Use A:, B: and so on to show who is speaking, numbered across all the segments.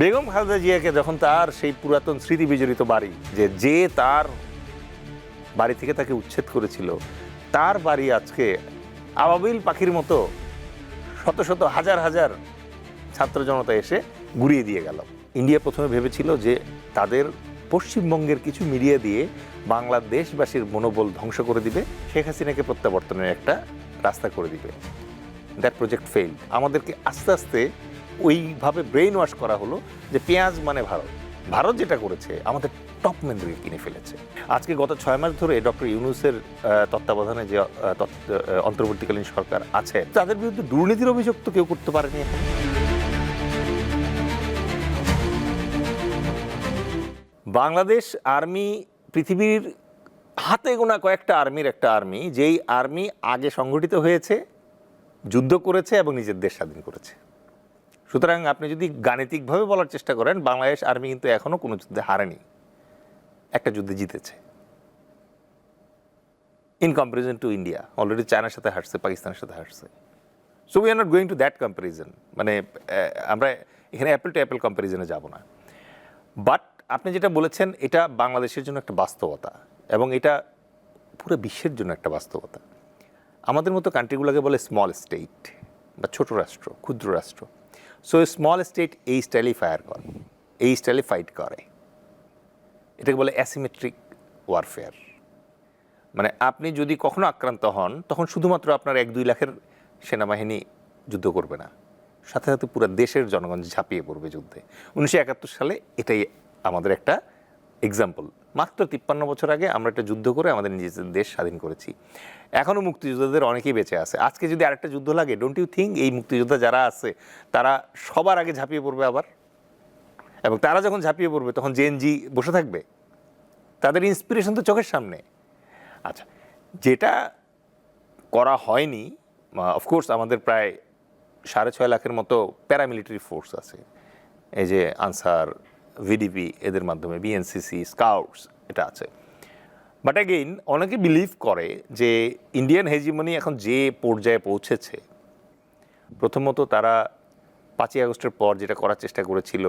A: বেগম খালেদা জিয়াকে যখন তার সেই পুরাতন স্মৃতি বিজড়িত বাড়ি, যে যে তার বাড়ি থেকে তাকে উচ্ছেদ করেছিল, তার বাড়ি আজকে আবাবিল পাখির মতো শত শত হাজার হাজার ছাত্র জনতা এসে গুড়িয়ে দিয়ে গেল। ইন্ডিয়া প্রথমে ভেবেছিল যে তাদের পশ্চিমবঙ্গের কিছু মিডিয়া দিয়ে বাংলাদেশবাসীর মনোবল ধ্বংস করে দিবে, শেখ হাসিনাকে প্রত্যাবর্তনের একটা রাস্তা করে দিবে। দ্যাট প্রজেক্ট ফেইল আমাদেরকে আস্তে আস্তে ওইভাবে ব্রেইন ওয়াশ করা হলো যে পেঁয়াজ মানে ভারত। ভারত যেটা করেছে, আমাদের টপ মেনদেরকে কিনে ফেলেছে। আজকে গত ছয় মাস ধরে ডক্টর ইউনুসের তত্ত্বাবধানে যে অন্তর্বর্তীকালীন সরকার আছে, তাদের বিরুদ্ধে দুর্নীতির অভিযোগ তো কেউ করতে পারেনি। বাংলাদেশ আর্মি পৃথিবীর হাতে গোনা কয়েকটা আর্মির একটা আর্মি, যেই আর্মি আগে সংগঠিত হয়েছে, যুদ্ধ করেছে এবং নিজের দেশ স্বাধীন করেছে। সুতরাং আপনি যদি গাণিতিকভাবে বলার চেষ্টা করেন, বাংলাদেশ আর্মি কিন্তু এখনও কোনো যুদ্ধে হারেনি। একটা যুদ্ধে জিতেছে। In comparison to India already চায়নার সাথে হারছে পাকিস্তানের সাথে হারছে। So we are not going to that comparison মানে আমরা এখানে অ্যাপেল টু অ্যাপেল কম্পারিজনে যাব না। বাট আপনি যেটা বলেছেন, এটা বাংলাদেশের জন্য একটা বাস্তবতা এবং এটা পুরো বিশ্বের জন্য একটা বাস্তবতা। আমাদের মতো কান্ট্রিগুলোকে বলে স্মল স্টেট বা ছোট রাষ্ট্র, ক্ষুদ্র রাষ্ট্র। সো স্মল স্টেট এই স্টাইলেই ফায়ার করে এই স্টাইলে ফাইট করে এটাকে বলে অ্যাসিমেট্রিক ওয়ারফেয়ার মানে আপনি যদি কখনো আক্রান্ত হন, তখন শুধুমাত্র আপনার এক দুই লাখের সেনাবাহিনী যুদ্ধ করবে না। সাথে সাথে পুরো দেশের জনগণ ঝাঁপিয়ে পড়বে যুদ্ধে। উনিশশো একাত্তর সালে এটাই আমাদের একটা এক্সাম্পল মাত্র তিপ্পান্ন বছর আগে আমরা একটা যুদ্ধ করে আমাদের নিজেদের দেশ স্বাধীন করেছি। এখনও মুক্তিযোদ্ধাদের অনেকেই বেঁচে আছে। আজকে যদি আরেকটা যুদ্ধ লাগে ডোন্ট ইউ থিঙ্ক এই মুক্তিযোদ্ধা যারা আছে, তারা সবার আগে ঝাঁপিয়ে পড়বে আবার? এবং তারা যখন ঝাঁপিয়ে পড়বে, তখন জেএনজি বসে থাকবে? তাদের ইন্সপিরেশন তো চোখের সামনে। আচ্ছা যেটা করা হয়নি অফকোর্স আমাদের প্রায় সাড়ে ছয় লাখের মতো প্যারামিলিটারি ফোর্স আছে। এই যে আনসার ভিডিপি এদের মাধ্যমে বিএনসিসি স্কাউটস এটা আছে। বাট অ্যাগেইন অনেকে বিলিভ করে যে ইন্ডিয়ান হেজিমনি এখন যে পর্যায়ে পৌঁছেছে, প্রথমত তারা পাঁচই আগস্টের পর যেটা করার চেষ্টা করেছিল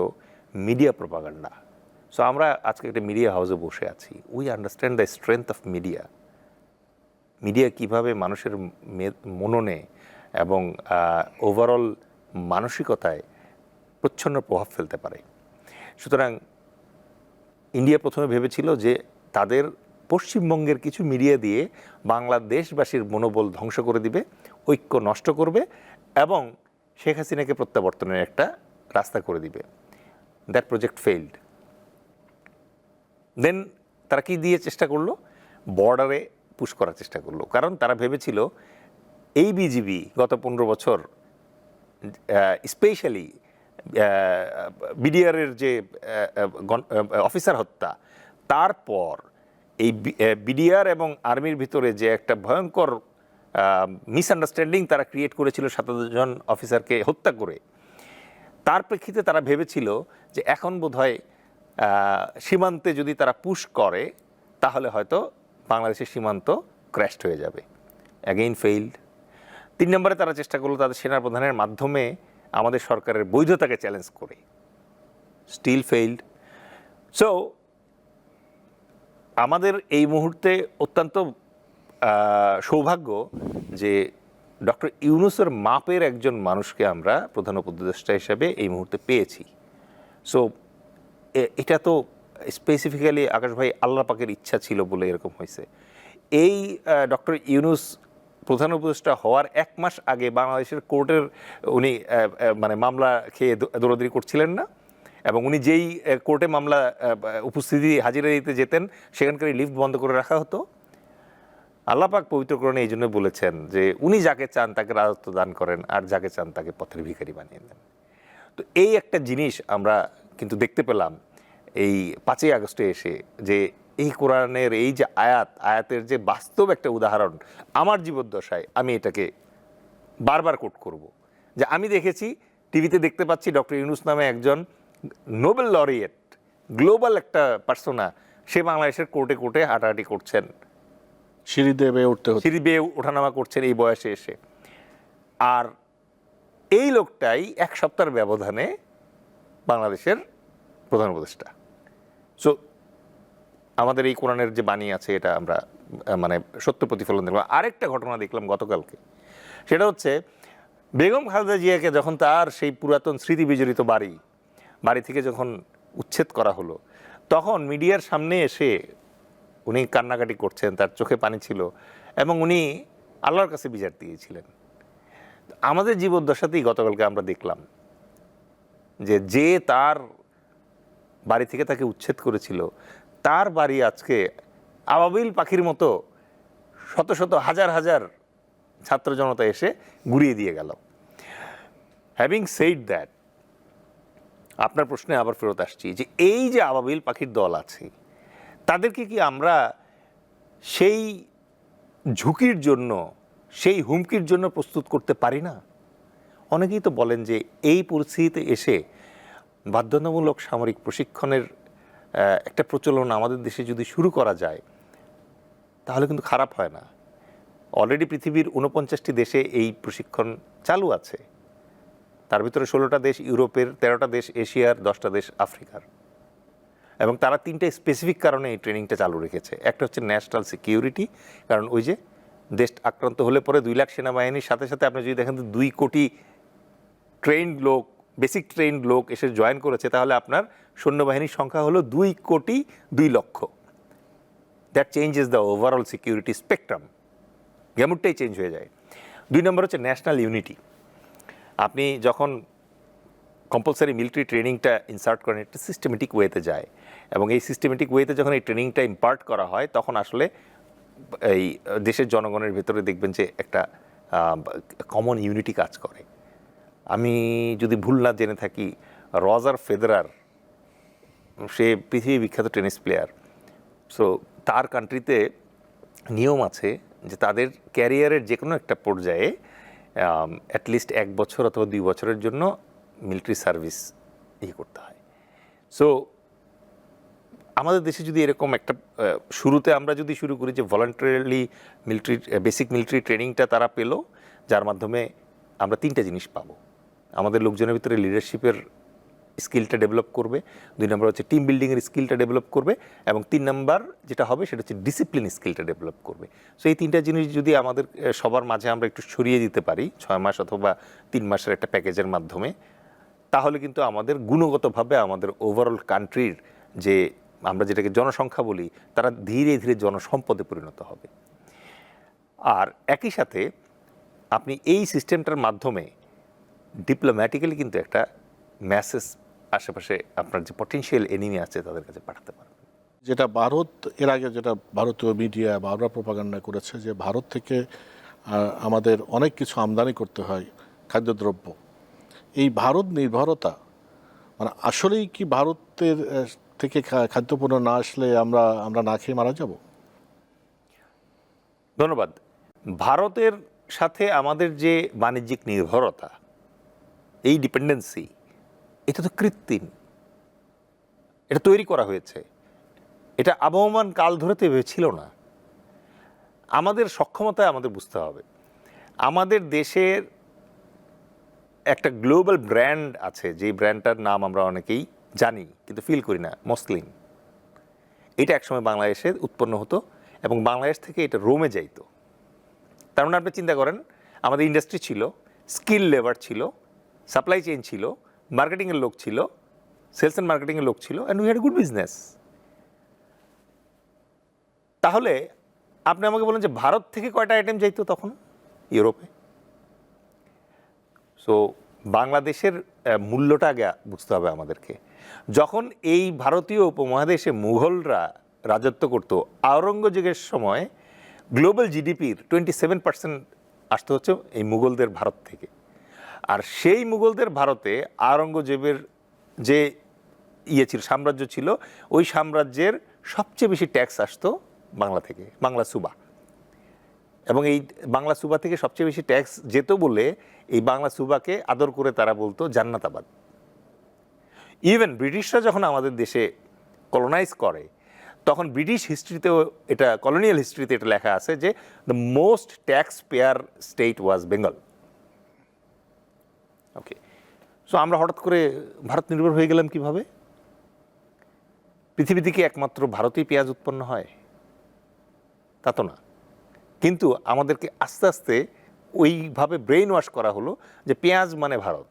A: মিডিয়া প্রপাগান্ডা সো আমরা আজকে একটা মিডিয়া হাউসে বসে আছি। We understand the strength of media media কীভাবে মানুষের মননে এবং ওভারঅল মানসিকতায় প্রচ্ছন্ন প্রভাব ফেলতে পারে। সুতরাং ইন্ডিয়া প্রথমে ভেবেছিল যে তাদের পশ্চিমবঙ্গের কিছু মিডিয়া দিয়ে বাংলাদেশবাসীর মনোবল ধ্বংস করে দিবে, ঐক্য নষ্ট করবে এবং শেখ হাসিনাকে প্রত্যাবর্তনের একটা রাস্তা করে দিবে। দ্যাট প্রজেক্ট ফেইল্ড দেন তারা কি দিয়ে চেষ্টা করল? বর্ডারে পুশ করার চেষ্টা করল। কারণ তারা ভেবেছিল এই বিজিবি গত পনেরো বছর স্পেশালি বিডিআরের যে অফিসার হত্যা, তারপর এই বিডিআর এবং আর্মির ভিতরে যে একটা ভয়ঙ্কর মিসআন্ডারস্ট্যান্ডিং তারা ক্রিয়েট করেছিল সাতান্ন জন অফিসারকে হত্যা করে, তার প্রেক্ষিতে তারা ভেবেছিল যে এখন বোধহয় সীমান্তে যদি তারা পুশ করে, তাহলে হয়তো বাংলাদেশের সীমান্ত ক্র্যাশড হয়ে যাবে। অ্যাগেইন ফেইল্ড তিন নম্বরে তারা চেষ্টা করল তাদের সেনাপ্রধানের মাধ্যমে আমাদের সরকারের বৈধতাকে চ্যালেঞ্জ করে। স্টিল ফেইল্ড সো আমাদের এই মুহূর্তে অত্যন্ত সৌভাগ্য যে ডক্টর ইউনুসের মাপের একজন মানুষকে আমরা প্রধান উপদেষ্টা হিসাবে এই মুহূর্তে পেয়েছি। সো এটা তো স্পেসিফিক্যালি আকাশ ভাই আল্লাহ পাকের ইচ্ছা ছিল বলে এরকম হয়েছে। এই ডক্টর ইউনুস প্রধান উপদেষ্টা হওয়ার এক মাস আগে বাংলাদেশের কোর্টের উনি মানে মামলা খেয়ে দৌড়াদৌড়ি করছিলেন না এবং উনি যেই কোর্টে মামলা উপস্থিতি হাজিরা দিতে যেতেন সেখানকার লিফট বন্ধ করে রাখা হতো। আল্লাপাক পবিত্রকরণে এই জন্য বলেছেন যে উনি যাকে চান তাকে রাজত্ব দান করেন, আর যাকে চান তাকে পথের ভিখারি বানিয়ে দেন। তো এই একটা জিনিস আমরা কিন্তু দেখতে পেলাম এই পাঁচই আগস্টে এসে যে এই কোরআনের এই যে আয়াত আয়াতের যে বাস্তব একটা উদাহরণ আমার জীবদ্দশায় আমি এটাকে বারবার কোট করব। যে আমি দেখেছি টিভিতে দেখতে পাচ্ছি ডক্টর ইউনুস নামে একজন নোবেল লরিয়েট গ্লোবাল একটা পার্সোনা সে বাংলাদেশের কোর্টে কোর্টে হাঁটাহাঁটি করছেন।
B: সিঁড়ি দেবে উঠতে
A: সিঁড়ি বেয়ে ওঠানামা করছেন এই বয়সে এসে। আর এই লোকটাই এক সপ্তাহের ব্যবধানে বাংলাদেশের প্রধান উপদেষ্টা। সো আমাদের এই কোরআনের যে বাণী আছে, এটা আমরা মানে সত্য প্রতিফলন দেখলাম। আরেকটা ঘটনা দেখলাম গতকালকে। সেটা হচ্ছে, বেগম খালেদা জিয়াকে যখন তার সেই পুরাতন স্মৃতি বিজড়িত বাড়ি বাড়ি থেকে যখন উচ্ছেদ করা হলো, তখন মিডিয়ার সামনে এসে উনি কান্নাকাটি করছেন, তার চোখে পানি ছিল এবং উনি আল্লাহর কাছে বিচার দিয়েছিলেন। আমাদের জীবদ্দশাতেই গতকালকে আমরা দেখলাম যে যে তার বাড়ি থেকে তাকে উচ্ছেদ করেছিল তার বাড়ি আজকে আবাবিল পাখির মতো শত শত হাজার হাজার ছাত্র জনতা এসে গুড়িয়ে দিয়ে গেল। হ্যাভিং সেইড দ্যাট আপনার প্রশ্নে আবার ফেরত আসছি যে এই যে আবাবিল পাখির দল আছে, তাদেরকে কি আমরা সেই ঝুঁকির জন্য, সেই হুমকির জন্য প্রস্তুত করতে পারি না? অনেকেই তো বলেন যে এই পরিস্থিতিতে এসে বাধ্যতামূলক সামরিক প্রশিক্ষণের একটা প্রচলন আমাদের দেশে যদি শুরু করা যায়, তাহলে কিন্তু খারাপ হয় না। অলরেডি পৃথিবীর উনপঞ্চাশটি দেশে এই প্রশিক্ষণ চালু আছে। তার ভিতরে ষোলোটা দেশ ইউরোপের, তেরোটা দেশ এশিয়ার, দশটা দেশ আফ্রিকার। এবং তারা তিনটা স্পেসিফিক কারণে এই ট্রেনিংটা চালু রেখেছে। একটা হচ্ছে ন্যাশনাল সিকিউরিটি কারণ ওই যে দেশ আক্রান্ত হলে পরে দুই লাখ সেনাবাহিনীর সাথে সাথে আপনি যদি দেখেন দুই কোটি ট্রেন্ড লোক বেসিক ট্রেন্ড লোক এসে জয়েন করেছে, তাহলে আপনার সৈন্যবাহিনীর সংখ্যা হলো দুই কোটি দুই লক্ষ। That change changes the overall security spectrum গ্যামুরটাই change হয়ে যায়। দুই নম্বর হচ্ছে ন্যাশনাল ইউনিটি আপনি যখন কম্পালসারি মিলিটারি ট্রেনিংটা ইনসার্ট করেন একটা সিস্টেমেটিক ওয়েতে যায়। এবং এই সিস্টেমেটিক ওয়েতে যখন এই ট্রেনিংটা ইম্পার্ট করা হয়, তখন আসলে এই দেশের জনগণের ভেতরে দেখবেন যে একটা কমন ইউনিটি কাজ করে। আমি যদি ভুল না জেনে থাকি, রজার ফেদারার, সে পৃথিবী বিখ্যাত টেনিস প্লেয়ার। সো তার কান্ট্রিতে নিয়ম আছে যে তাদের ক্যারিয়ারের যে কোনো একটা পর্যায়ে অ্যাটলিস্ট এক বছর অথবা দুই বছরের জন্য মিলিটারি সার্ভিস ইয়ে করতে হয়। সো আমাদের দেশে যদি এরকম একটা শুরুতে আমরা যদি শুরু করি যে ভলান্টারিলি মিলিটারি বেসিক মিলিটারি ট্রেনিংটা তারা পেল, যার মাধ্যমে আমরা তিনটা জিনিস পাবো। আমাদের লোকজনের ভিতরে লিডারশিপের স্কিলটা ডেভেলপ করবে। দুই নম্বর হচ্ছে টিম বিল্ডিংয়ের স্কিলটা ডেভেলপ করবে এবং তিন নম্বর যেটা হবে সেটা হচ্ছে ডিসিপ্লিন স্কিলটা ডেভেলপ করবে। সো এই তিনটা জিনিস যদি আমাদের সবার মাঝে আমরা একটু ছড়িয়ে দিতে পারি, ছয় মাস অথবা তিন মাসের একটা প্যাকেজের মাধ্যমে, তাহলে কিন্তু আমাদের গুণগতভাবে আমাদের ওভারঅল কান্ট্রির যে আমরা যেটাকে জনসংখ্যা বলি, তারা ধীরে ধীরে জনসম্পদে পরিণত হবে। আর একই সাথে আপনি এই সিস্টেমটার মাধ্যমে ডিপ্লোম্যাটিক্যালি কিন্তু একটা মেসেজ আশেপাশে আপনার যে পটেনশিয়াল এনিমি আছে তাদের কাছে পাঠাতে পারবেন।
B: যেটা ভারত এর আগে যেটা ভারতীয় মিডিয়া বা আমরা প্রপাগান্ডা করেছে যে ভারত থেকে আমাদের অনেক কিছু আমদানি করতে হয় খাদ্যদ্রব্য। এই ভারত নির্ভরতা মানে আসলেই কি ভারতের থেকে খাদ্যপণ্য না আসলে আমরা আমরা না খেয়ে মারা যাব?
A: ধন্যবাদ। ভারতের সাথে আমাদের যে বাণিজ্যিক নির্ভরতা এই ডিপেন্ডেন্সি এটা তো কৃত্রিম। এটা তৈরি করা হয়েছে। এটা আবহমান কাল ধরে তো এভাবে ছিল না। আমাদের সক্ষমতায় আমাদের বুঝতে হবে। আমাদের দেশের একটা গ্লোবাল ব্র্যান্ড আছে, যে ব্র্যান্ডটার নাম আমরা অনেকেই জানি, কিন্তু ফিল করি না, মসলিন। এটা একসময় বাংলাদেশে উৎপন্ন হতো এবং বাংলাদেশ থেকে এটা রোমে যাইতো। তার মানে আপনি চিন্তা করেন, আমাদের ইন্ডাস্ট্রি ছিল স্কিল লেবার ছিল সাপ্লাই চেইন ছিল মার্কেটিংয়ের লোক ছিল সেলস অ্যান্ড মার্কেটিংয়ের লোক ছিল and we had good business তাহলে আপনি আমাকে বলেন যে ভারত থেকে কয়টা আইটেম যাইতো তখন? ইউরোপে। সো বাংলাদেশের মূল্যটা আগে বুঝতে হবে আমাদেরকে। যখন এই ভারতীয় উপমহাদেশে মুঘলরা রাজত্ব করত, আওরঙ্গজেবের সময় গ্লোবাল জিডিপির টোয়েন্টি সেভেন পার্সেন্ট আসতে হচ্ছে এই মুঘলদের ভারত থেকে। আর সেই মুঘলদের ভারতে আওরঙ্গজেবের যে ইয়ে ছিল, সাম্রাজ্য ছিল, ওই সাম্রাজ্যের সবচেয়ে বেশি ট্যাক্স আসতো বাংলা থেকে, বাংলা সুবা। এবং এই বাংলা সুবা থেকে সবচেয়ে বেশি ট্যাক্স যেত বলে এই বাংলা সুবাকে আদর করে তারা বলতো জান্নাতাবাদ। ইভেন ব্রিটিশরা যখন আমাদের দেশে কলোনাইজ করে, তখন ব্রিটিশ হিস্ট্রিতেও এটা কলোনিয়াল হিস্ট্রিতে এটা লেখা আছে যে the most tax payer state was Bengal okay so আমরা হঠাৎ করে ভারত নির্ভর হয়ে গেলাম কীভাবে? পৃথিবী থেকে একমাত্র ভারতেই পেঁয়াজ উৎপন্ন হয়। তা তো না। কিন্তু আমাদেরকে আস্তে আস্তে ওইভাবে ব্রেইন ওয়াশ করা হলো যে পেঁয়াজ মানে ভারত।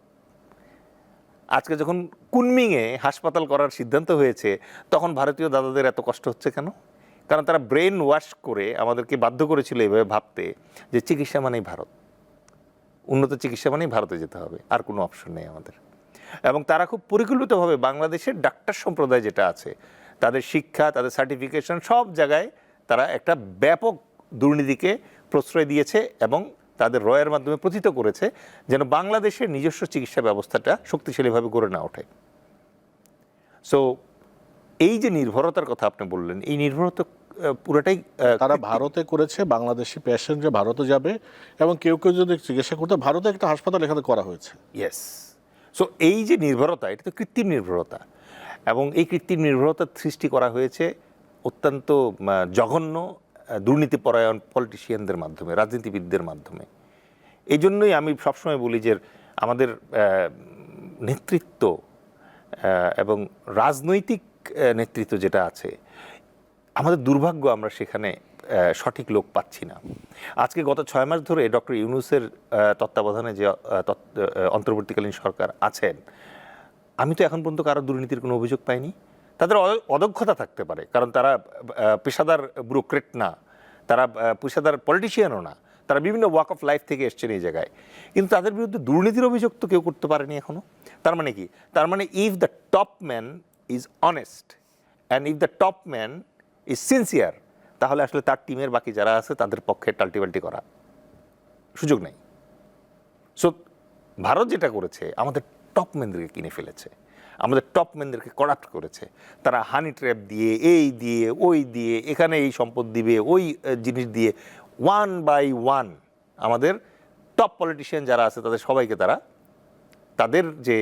A: আজকে যখন কুনমিংয়ে হাসপাতাল করার সিদ্ধান্ত হয়েছে, তখন ভারতীয় দাদাদের এত কষ্ট হচ্ছে কেন? কারণ তারা ব্রেন ওয়াশ করে আমাদেরকে বাধ্য করেছিল এভাবে ভাবতে যে চিকিৎসা মানেই ভারত। উন্নত চিকিৎসা মানেই ভারতে যেতে হবে, আর কোনো অপশন নেই আমাদের। এবং তারা খুব পরিকল্পিতভাবে বাংলাদেশের ডাক্তার সম্প্রদায় যেটা আছে, তাদের শিক্ষা, তাদের সার্টিফিকেশন সব জায়গায় তারা একটা ব্যাপক দুর্নীতিকে প্রশ্রয় দিয়েছে এবং তাদের রয়ের মাধ্যমে প্রথিত করেছে, যেন বাংলাদেশের নিজস্ব চিকিৎসা ব্যবস্থাটা শক্তিশালীভাবে গড়ে না ওঠে। সো এই যে নির্ভরতার কথা আপনি বললেন, এই নির্ভরতা পুরোটাই
B: তারা ভারতে করেছে বাংলাদেশি পেশেন্ট যে ভারতে যাবে এবং কেউ কেউ যদি চিকিৎসা করতে ভারতে একটা হাসপাতাল এখানে করা হয়েছে।
A: ইয়েস সো এই যে নির্ভরতা এটা তো কৃত্রিম নির্ভরতা। এবং এই কৃত্রিম নির্ভরতার সৃষ্টি করা হয়েছে অত্যন্ত জঘন্য দুর্নীতিপরায়ণ পলিটিশিয়ানদের মাধ্যমে রাজনীতিবিদদের মাধ্যমে। এই জন্যই আমি সবসময় বলি যে আমাদের নেতৃত্ব এবং রাজনৈতিক নেতৃত্ব যেটা আছে আমাদের দুর্ভাগ্য আমরা সেখানে সঠিক লোক পাচ্ছি না। আজকে গত ছয় মাস ধরে ডক্টর ইউনুসের তত্ত্বাবধানে যে অন্তর্বর্তীকালীন সরকার আছেন, আমি তো এখন পর্যন্ত কারও দুর্নীতির কোনো অভিযোগ পাইনি। তাদের অদক্ষতা থাকতে পারে, কারণ তারা পেশাদার ব্যুরোক্রেট না, তারা পেশাদার পলিটিশিয়ানও না, তারা বিভিন্ন ওয়াক অফ লাইফ থেকে এসছেন এই জায়গায়। কিন্তু তাদের বিরুদ্ধে দুর্নীতির অভিযোগ তো কেউ করতে পারেনি এখনও তার মানে কি? তার মানে if the top man is honest and if the top man is sincere তাহলে আসলে তার টিমের বাকি যারা আছে, তাদের পক্ষে টাল্টিবাল্টি করা সুযোগ নেই। সো ভারত যেটা করেছে, আমাদের টপ ম্যানদেরকে কিনে ফেলেছে, আমাদের টপ ম্যানদেরকে করাপ্ট করেছে। তারা হানি ট্র্যাপ দিয়ে, এই দিয়ে, ওই দিয়ে, এখানে এই সম্পদ দিবে, ওই জিনিস দিয়ে ওয়ান বাই ওয়ান আমাদের টপ পলিটিশিয়ান যারা আছে, তাদের সবাইকে তারা, তাদের যে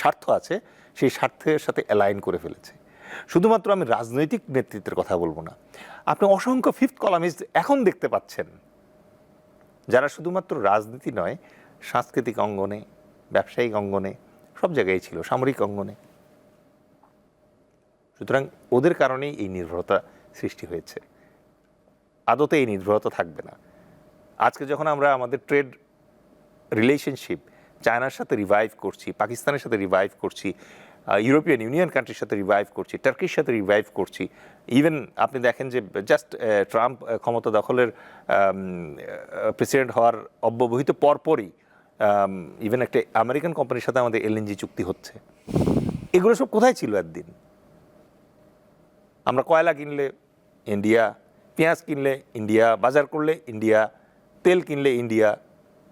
A: স্বার্থ আছে, সেই স্বার্থের সাথে অ্যালাইন করে ফেলেছে। শুধুমাত্র আমি রাজনৈতিক নেতৃত্বের কথা বলব না, আপনি অসংখ্য ফিফথ কলামিস্ট এখন দেখতে পাচ্ছেন, যারা শুধুমাত্র রাজনীতি নয়, সাংস্কৃতিক অঙ্গনে, ব্যবসায়িক অঙ্গনে, সব জায়গায় ছিল, সামরিক অঙ্গনে। সুতরাং ওদের কারণেই এই নির্ভরতা সৃষ্টি হয়েছে। আদতে এই নির্ভরতা থাকবে না। আজকে যখন আমরা আমাদের ট্রেড রিলেশনশিপ চায়নার সাথে রিভাইভ করছি, পাকিস্তানের সাথে রিভাইভ করছি ইউরোপিয়ান ইউনিয়ন কান্ট্রির সাথে রিভাইভ করছি টার্কির সাথে রিভাইভ করছি। ইভেন আপনি দেখেন যে জাস্ট ট্রাম্প ক্ষমতা দখলের প্রেসিডেন্ট হওয়ার অব্যবহিত পরপরই ইভেন একটা আমেরিকান কোম্পানির সাথে আমাদের এলএনজি চুক্তি হচ্ছে। এগুলো সব কোথায় ছিল একদিন? আমরা কয়লা কিনলে ইন্ডিয়া পেঁয়াজ কিনলে ইন্ডিয়া বাজার করলে ইন্ডিয়া তেল কিনলে ইন্ডিয়া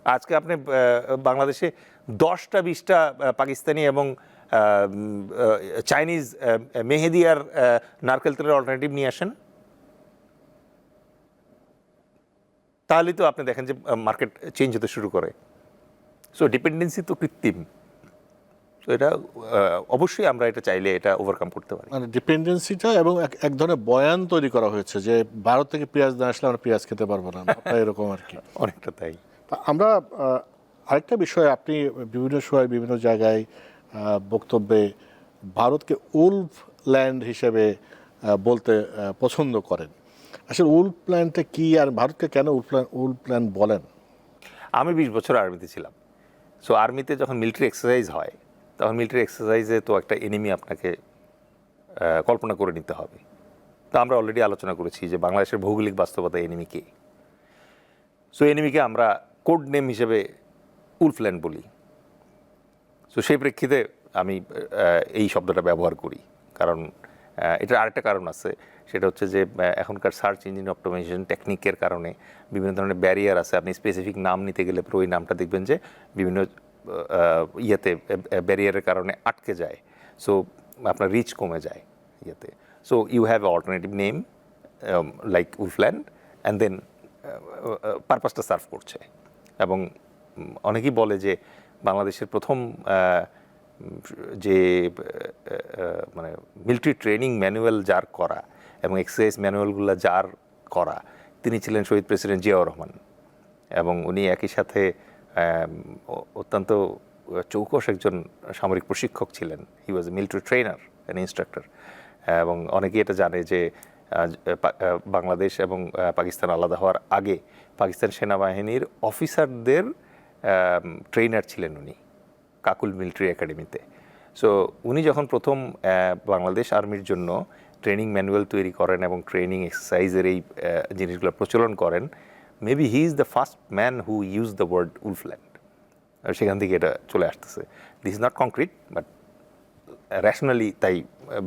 A: আজকে আপনি বাংলাদেশে দশটা বিশটা পাকিস্তানি এবং চাইনিজ মেহেদি আর নারকেল তেলের অল্টারনেটিভ নিয়ে আসেন। তাহলেই তো আপনি দেখেন যে মার্কেট চেঞ্জ হতে শুরু করে। সো ডিপেন্ডেন্সি তো কৃত্রিম। তো এটা অবশ্যই আমরা এটা চাইলে এটা ওভারকাম করতে পারি।
B: মানে ডিপেন্ডেন্সিটা এবং এক- ধরনের বয়ান তৈরি করা হয়েছে যে ভারত থেকে পেঁয়াজ না আসলে আমরা পেঁয়াজ খেতে পারব না। এরকম আর কি।
A: অনেকটা তাই।
B: আমরা আরেকটা বিষয় আপনি বিভিন্ন সময় বিভিন্ন জায়গায় বক্তব্যে ভারতকে উলফ ল্যান্ড হিসেবে বলতে পছন্দ করেন। আসলে উলফ ল্যান্ডটা কি আর ভারতকে কেন উলফ উলফ ল্যান্ড বলেন?
A: আমি বিশ বছর আর্মিতে ছিলাম। সো আর্মিতে যখন মিলিটারি এক্সারসাইজ হয়, তখন মিলিটারি এক্সারসাইজে তো একটা এনিমি আপনাকে কল্পনা করে নিতে হবে। তো আমরা অলরেডি আলোচনা করেছি যে বাংলাদেশের ভৌগোলিক বাস্তবতা এনিমি কে। সো এনিমিকে আমরা কোড নেম হিসেবে উলফল্যান্ড বলি। সো সেই প্রেক্ষিতে আমি এই শব্দটা ব্যবহার করি। কারণ এটার আরেকটা কারণ আছে। সেটা হচ্ছে যে এখনকার সার্চ ইঞ্জিন অপটোমাইজেশন টেকনিকের কারণে বিভিন্ন ধরনের ব্যারিয়ার আছে। আপনি স্পেসিফিক নাম নিতে গেলে পরে ওই নামটা দেখবেন যে, বিভিন্ন ইয়েতে ব্যারিয়ারের কারণে আটকে যায়। সো আপনার রিচ কমে যায় ইয়েতে। So you have alternative name like wolfland and then পারপাসটা serve করছে। এবং অনেকেই বলে যে বাংলাদেশের প্রথম যে মানে মিলিটারি ট্রেনিং ম্যানুয়াল যার করা এবং এক্সারসাইজ ম্যানুয়ালগুলো যার করা, তিনি ছিলেন শহীদ প্রেসিডেন্ট জিয়াউর রহমান। এবং উনি একই সাথে অত্যন্ত চৌকস একজন সামরিক প্রশিক্ষক ছিলেন। He was a military trainer and instructor এবং অনেকেই এটা জানে যে বাংলাদেশ এবং পাকিস্তান আলাদা হওয়ার আগে পাকিস্তান সেনাবাহিনীর অফিসারদের ট্রেনার ছিলেন উনি, কাকুল মিলিটারি একাডেমিতে। সো উনি যখন প্রথম বাংলাদেশ আর্মির জন্য ট্রেনিং ম্যানুয়াল তৈরি করেন এবং ট্রেনিং এক্সারসাইজের এই জিনিসগুলো প্রচলন করেন maybe he is the first man who use the word Wolfland সেখান থেকে এটা চলে আসতেছে। This is not concrete but rationally তাই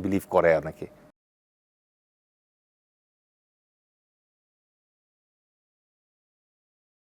A: বিলিভ করে অনেকে